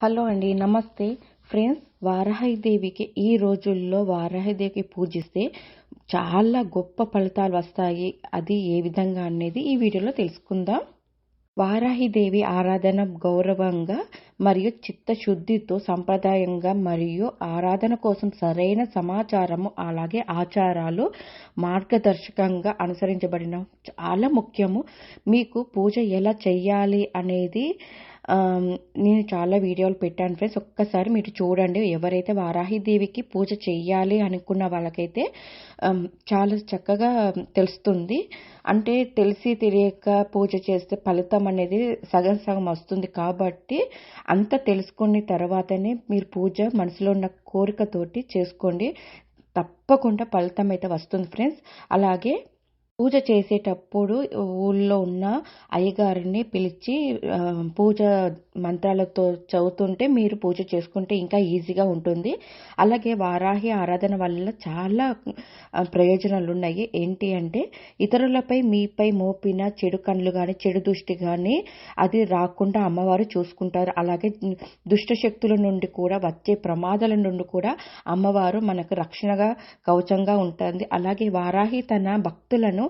Hello అండి నమస్తే. Friends వారాహిదేవికి ఈ రోజుల్లో వారాహిదేవికి పూజిస్తే చాలా గొప్ప ఫలితాలు వస్తాయి. అది ఏ విధంగా అనేది ఈ వీడియోలో తెలుసుకుందాం. వారాహిదేవి ఆరాధన గౌరవంగా మరియు చిత్తశుద్ధితో సంప్రదాయంగా మరియు ఆరాధన కోసం సరైన సమాచారము అలాగే ఆచారాలు మార్గదర్శకంగా అనుసరించబడిన చాలా ముఖ్యము. మీకు పూజ ఎలా చెయ్యాలి అనేది నేను చాలా వీడియోలు పెట్టాను ఫ్రెండ్స్ ఒక్కసారి మీరు చూడండి ఎవరైతే వారాహిదేవికి పూజ చేయాలి అనుకున్న వాళ్ళకైతే చాలా చక్కగా తెలుస్తుంది. అంటే తెలిసి తెలియక పూజ చేస్తే ఫలితం అనేది సగం సగం వస్తుంది కాబట్టి అంత తెలుసుకున్న తర్వాతనే మీరు పూజ మనసులో ఉన్న కోరికతోటి చేసుకోండి. తప్పకుండా ఫలితం అయితే వస్తుంది ఫ్రెండ్స్ అలాగే పూజ చేసేటప్పుడు ఊళ్ళో ఉన్న అయ్యగారిని పిలిచి పూజ మంత్రాలతో చదువుతుంటే మీరు పూజ చేసుకుంటే ఇంకా ఈజీగా ఉంటుంది. అలాగే వారాహి ఆరాధన వల్ల చాలా ప్రయోజనాలు ఉన్నాయి ఏంటి అంటే ఇతరులపై మీపై మోపిన చెడు కళ్ళు కానీ చెడు దృష్టి కానీ అది రాకుండా అమ్మవారు చూసుకుంటారు. అలాగే దుష్ట శక్తుల నుండి కూడా వచ్చే ప్రమాదాల నుండి కూడా అమ్మవారు మనకు రక్షణగా కవచంగా ఉంటుంది. అలాగే వారాహి తన భక్తులను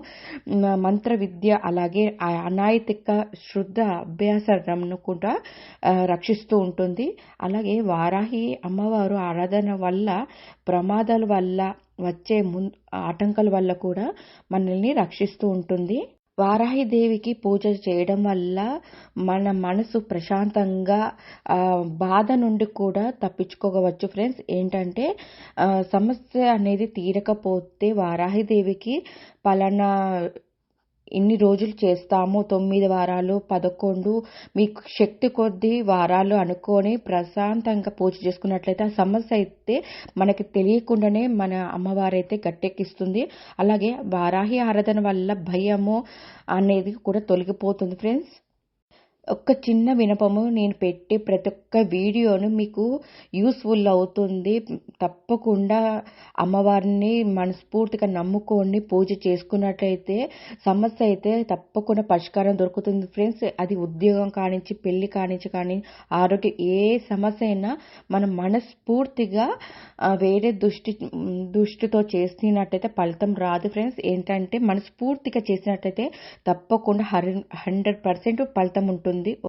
మంత్ర విద్య అలాగే అనాయతిక శుద్ధ అభ్యాసను కూడా రక్షిస్తూ ఉంటుంది అలాగే వారాహి అమ్మవారు ఆరాధన వల్ల ప్రమాదాల వల్ల వచ్చే ము ఆటంకాల వల్ల కూడా మనల్ని రక్షిస్తూ ఉంటుంది వారాహిదేవికి పూజ చేయడం వల్ల మన మనసు ప్రశాంతంగా బాధ నుండి కూడా తప్పించుకోవచ్చు ఫ్రెండ్స్. ఏంటంటే సమస్య అనేది తీరకపోతే వారాహిదేవికి పలానా ఎన్ని రోజులు చేస్తామో తొమ్మిది వారాలు పదకొండు మీకు శక్తి కొద్ది వారాలు అనుకొని ప్రశాంతంగా పూజ చేసుకున్నట్లయితే ఆ సమస్య అయితే మనకి తెలియకుండానే మన అమ్మవారైతే గట్టెక్కిస్తుంది. అలాగే వారాహి ఆరాధన వల్ల భయము అనేది కూడా తొలగిపోతుంది ఫ్రెండ్స్ ఒక్క చిన్న వినపము నేను పెట్టి ప్రతి ఒక్క వీడియోను మీకు యూస్ఫుల్ అవుతుంది. తప్పకుండా అమ్మవారిని మనస్ఫూర్తిగా నమ్ముకొని పూజ చేసుకున్నట్లయితే సమస్య అయితే తప్పకుండా పరిష్కారం దొరుకుతుంది ఫ్రెండ్స్. అది ఉద్యోగం కానించి పెళ్ళి కానించి కానీ ఆరోగ్యం ఏ సమస్య అయినా మనం మనస్ఫూర్తిగా వేరే దృష్టి దృష్టితో చేసినట్టయితే ఫలితం రాదు ఫ్రెండ్స్. ఏంటంటే మనస్ఫూర్తిగా చేసినట్టయితే తప్పకుండా హండ్రెడ్ పర్సెంట్ ఫలితం ఉంటుంది. ఉంది.